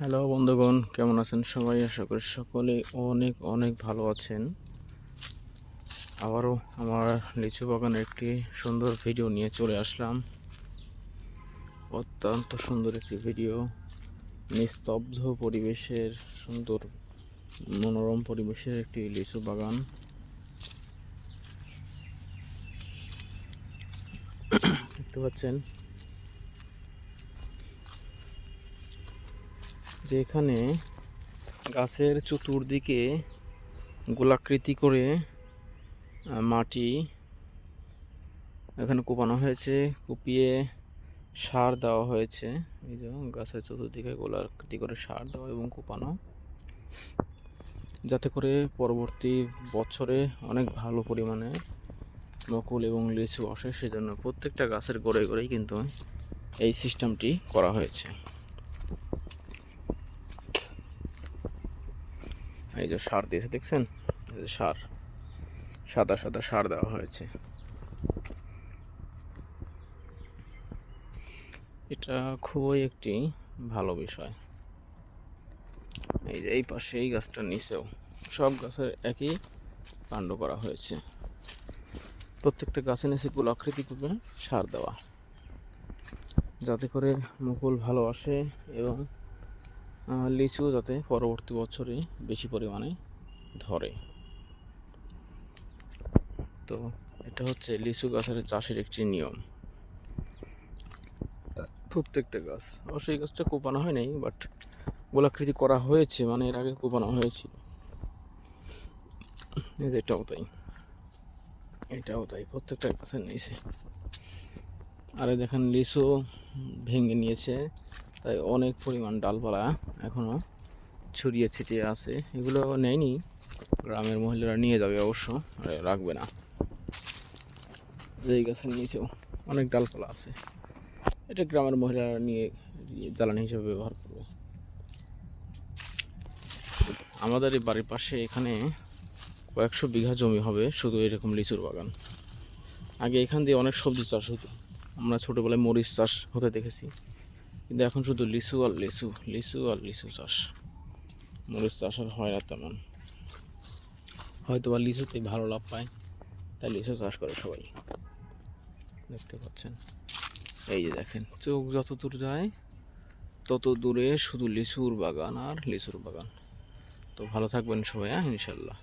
Hello বন্ধুগণ, কেমন আছেন সবাই? আশা করি সকলে অনেক অনেক ভালো আছেন। আবারও আমার লিচু বাগানের একটি সুন্দর ভিডিও নিয়ে চলে আসলাম। অত্যন্ত সুন্দর একটি ভিডিও। নিস্তব্ধ পরিবেশের, সুন্দর, মনোরম পরিবেশের একটি লিচু বাগান। দেখতে পাচ্ছেন যে এখানে গাছের চতুর্দিকে গোলাকৃতি করে মাটি এখানে কোপানো হয়েছে, কুপিয়ে সার দেওয়া হয়েছে। এই যে গাছের চতুর্দিকে গোলাকৃতি করে সার দেওয়া এবং কোপানো। যাতে করে পরবর্তী বছরে অনেক ভালো পরিমাণে নকুল এবং লিচু আসে, সেজন্য প্রত্যেকটা গাছের গোড়ে গোড়েই কিন্তু এই সিস্টেমটি করা হয়েছে। এই যে সার দিয়েছে, দেখছেন? এই যে সার। সাদা সাদা সার দেওয়া হয়েছে। এটা খুবই একটি ভালো বিষয়। এই যে এই পাশে এই গাছটার নিচেও সব গাছের একই কাণ্ড করা হয়েছে। প্রত্যেকটা গাছের নিচে গোলাকৃতি করে সার দেওয়া। যাতে করে মুকুল ভালো আসে এবং লিচু যাতে পরবর্তী বছরে বেশি পরিমাণে ধরে। তো এটা হচ্ছে লিচু গাছের চাষের একটি নিয়ম। প্রত্যেকটা গাছ। অবশ্যই এই গাছটা কোপানো হয় নাই বাট গোলাকৃতি করা হয়েছে মানে এর আগে কোপানো হয়েছিল। এটাও তাই। এটাও তাই, প্রত্যেকটা গাছের নিচে। আরে দেখেন, লিচু ভেঙে নিয়েছে। তাই অনেক পরিমাণ ডালপালা এখনও ছড়িয়ে ছিটিয়ে আছে। এগুলো নেয়নি। গ্রামের মহিলারা নিয়ে যাবে অবশ্য রাখবে না। যেই গাছের নিচেও অনেক ডালপালা আছে। এটা গ্রামের মহিলারা নিয়ে জ্বালানি হিসেবে ব্যবহার করবে। আমাদের এই বাড়ির পাশে এখানে কয়েকশো বিঘা জমি হবে, শুধু এরকম লিচুর বাগান। আগে এখান দিয়ে অনেক সবজি চাষ হতো। আমরা ছোটোবেলায় মরিচ চাষ হতে দেখেছি। কিন্তু এখন শুধু লিচু আর লিচু লিচু আর লিচু চাষ। মরিচ চাষ আর হয় না তেমন। হয়তো বা লিচুতে ভালো লাভ পায়, তাই লিচু চাষ করে সবাই। দেখতে পাচ্ছেন। এই যে দেখেন, চোখ যত দূর যায়, তত দূরে শুধু লিচুর বাগান আর লিচুর বাগান। তো ভালো থাকবেন সবাই হ্যাঁ ইনশাল্লাহ।